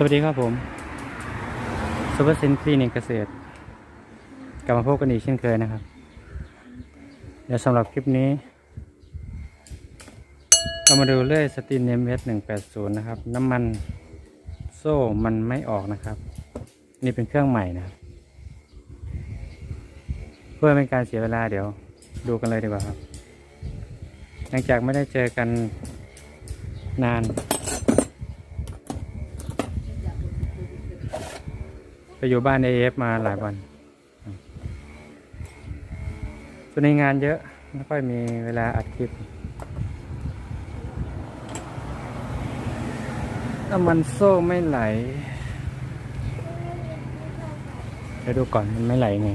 สวัสดีครับผมซูเปอร์เซนคลินิกเกษตร กลับมาพบกันอีกเช่นเคยนะครับ เดี๋ยวสำหรับคลิปนี้ เรามาดูเลื่อยสตีนเนมเวสหนึ่งแปดศูนย์นะครับ น้ำมันโซ่มันไม่ออกนะครับ นี่เป็นเครื่องใหม่นะครับ เพื่อเป็นการเสียเวลาเดี๋ยวดูกันเลยดีกว่าครับ หลังจากไม่ได้เจอกันนาน ไปอยู่บ้านเอฟมาหลายวันส่วนในงานเยอะ ไม่ค่อยมีเวลาอัดคลิปน้ำมันโซ่ไม่ไหลเดี๋ยวดูก่อนมันไม่ไหลไง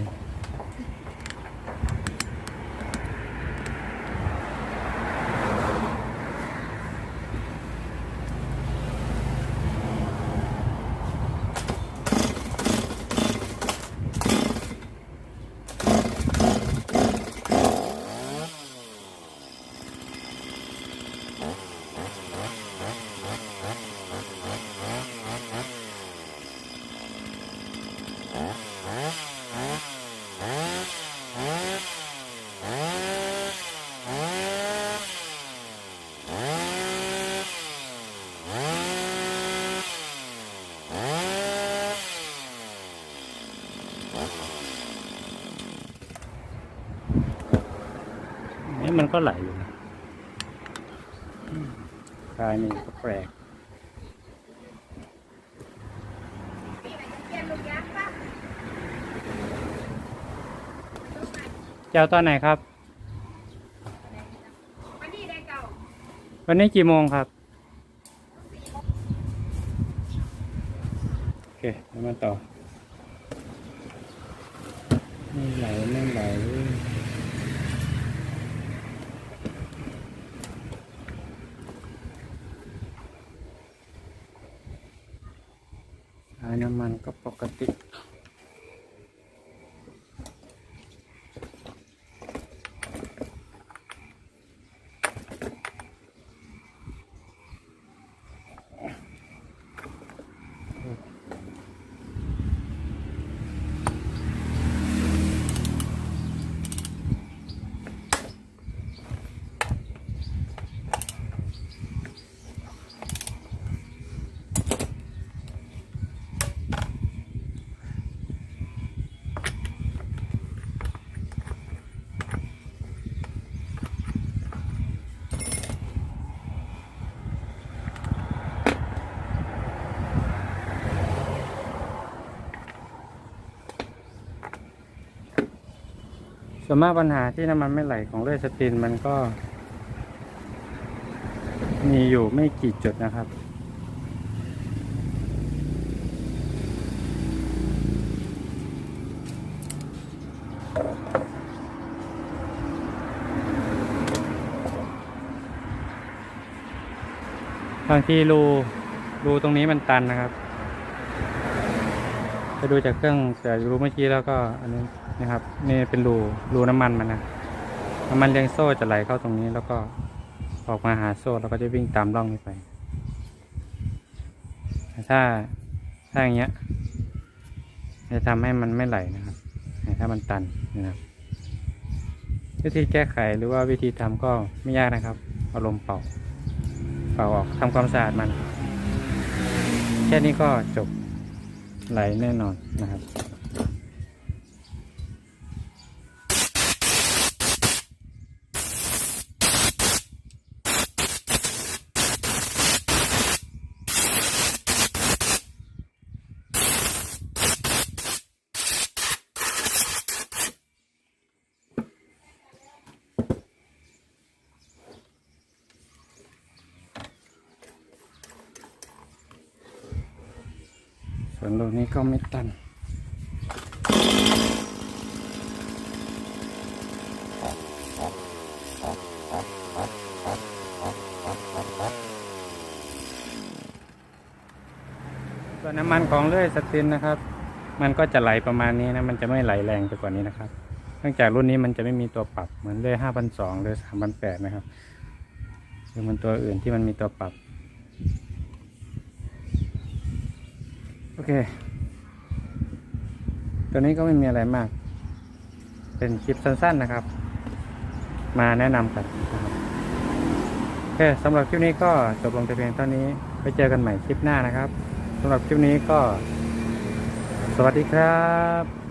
นี่มันก็ไหลอยู่นะอืมคลายนี่ก็แปลกเจ้าตอนไหนครับ วันนี้ได้เก่าวันนี้กี่โมงครับ โอเคแล้วมาต่อไม่ไหลไม่ไหล สายน้ำมันก็ปกติ ส่วนมากปัญหาที่น้ำมันไม่ไหลของเลื่อยสตินมันก็ มีอยู่ไม่กี่จุดนะครับบางทีรูรูตรงนี้มันตันนะครับ ไปดูจากเครื่องแต่รูเมื่อกี้แล้วก็อันนี้นะครับนี่เป็นรูรูน้ำมันมันนะน้ำมันเลี้ยงโซ่จะไหลเข้าตรงนี้แล้วก็ออกมาหาโซ่แล้วก็จะวิ่งตามร่องนี้ไปแต่ถ้าถ้าอย่างเงี้ยจะทำให้มันไม่ไหลนะครับ ถ้ามันตันนะครับ วิธีแก้ไขหรือว่าวิธีทำก็ไม่ยากนะครับเอาลมเป่า เป่าออกทำความสะอาดมัน แค่นี้ก็จบ ไหลแน่นอนนะครับ ลูกนี้ก็ไม่ตัน ส่วนน้ำมันของเลื่อยสตินนะครับ มันก็จะไหลประมาณนี้นะ มันจะไม่ไหลแรงไปกว่านี้นะครับ เนื่องจากรุ่นนี้มันจะไม่มีตัวปรับเหมือนเลื่อยห้าพันสองหรือสามพันแปดนะครับหรือมันตัวอื่นที่มันมีตัวปรับ โอเค ตัวนี้ก็ไม่มีอะไรมาก เป็นคลิปสั้นๆนะครับ มาแนะนำกันนะครับโอเคสำหรับคลิปนี้ก็จบลงแต่เพียงเท่านี้ไปเจอกันใหม่คลิปหน้านะครับสำหรับคลิปนี้ก็ สวัสดีครับ